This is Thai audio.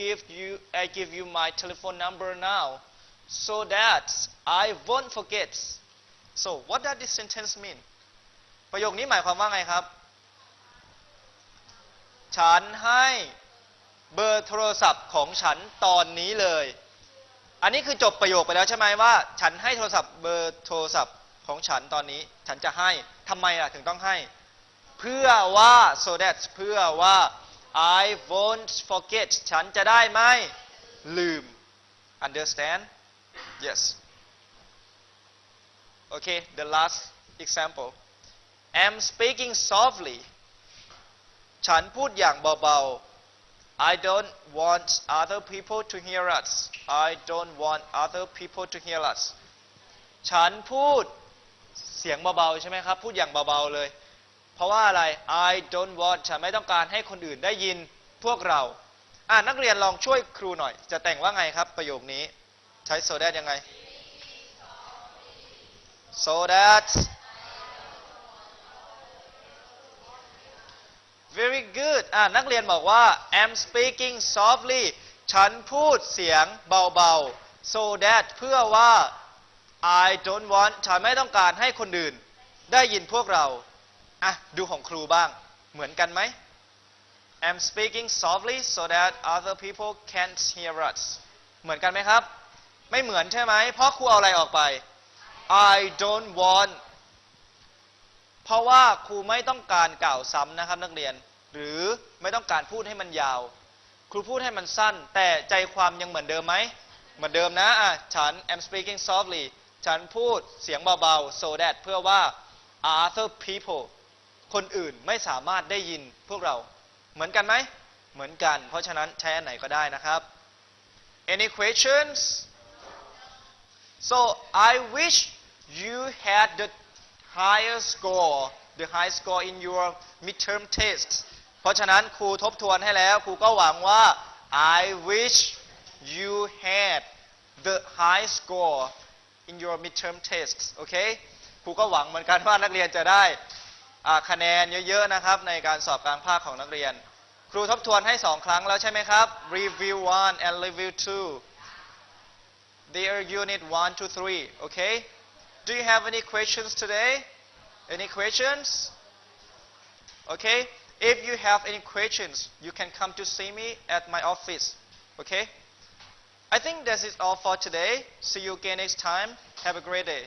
give you I give you my telephone number now so that I won't forget so what does this sentence mean ประโยคนี้หมายความว่าไงครับ ฉันให้เบอร์โทรศัพท์ของฉันตอนนี้เลย อันนี้คือจบประโยคไปแล้วใช่ไหมว่า ฉันให้โทรศัพท์เบอร์โทรศัพท์ของฉันตอนนี้ ฉันจะให้ทำไมล่ะถึงต้องให้ เพื่อว่า so that เพื่อว่า I won't forget ฉันจะได้ไหมลืม understand yes okay the last example I'm speaking softly ฉันพูดอย่างเบาๆ I don't want other people to hear us I don't want other people to hear us ฉันพูดเสียงเบาๆใช่ไหมครับ พูดอย่างเบาๆเลย เพราะว่าอะไร I don't want ฉันไม่ต้องการให้คนอื่นได้ยินพวกเรา อ่านักเรียนลองช่วยครูหน่อย จะแต่งว่าไงครับประโยคนี้ ใช้โซแดยังไง so that very good อ่านักเรียนบอกว่า I'm speaking softly ฉันพูดเสียงเบาๆ so that เพื่อว่า I don't want ฉันไม่ต้องการให้คนอื่น ได้ยินพวกเรา อะดูของครูบ้าง เหมือนกันไหม I'm speaking softly so that other people can't hear us เหมือนกันไหมครับ ไม่เหมือนใช่ไหม เพราะครูเอาอะไรออกไป I don't want เพราะว่าครูไม่ต้องการกล่าวซ้ำนะครับนักเรียน หรือไม่ต้องการพูดให้มันยาว ครูพูดให้มันสั้น แต่ใจความยังเหมือนเดิมไหม เหมือนเดิมนะอะฉัน am speaking softly ฉันพูดเสียงเบาๆ so that เพื่อว่า other people คนอื่นไม่สามารถได้ยินพวกเราเหมือนกันไหมเหมือนกัน เพราะฉะนั้นใช้อันไหนก็ได้นะครับ any questions so I wish you had the higher score the high score in your midterm test เพราะฉะนั้นครูทบทวนให้แล้วครูก็หวังว่า I wish you had the high score in your midterm test โอเคครูก็หวังเหมือนกันว่านักเรียนจะได้ คะแนนเยอะๆนะครับในการสอบกลางภาคของนักเรียน ครูทบทวนให้ 2 ครั้งแล้วใช่ไหมครับ review 1 and review 2 they are unit 1 to 3 okay do you have any questions today any questions okay if you have any questions you can come to see me at my office okay I think this is all for today see you again next time have a great day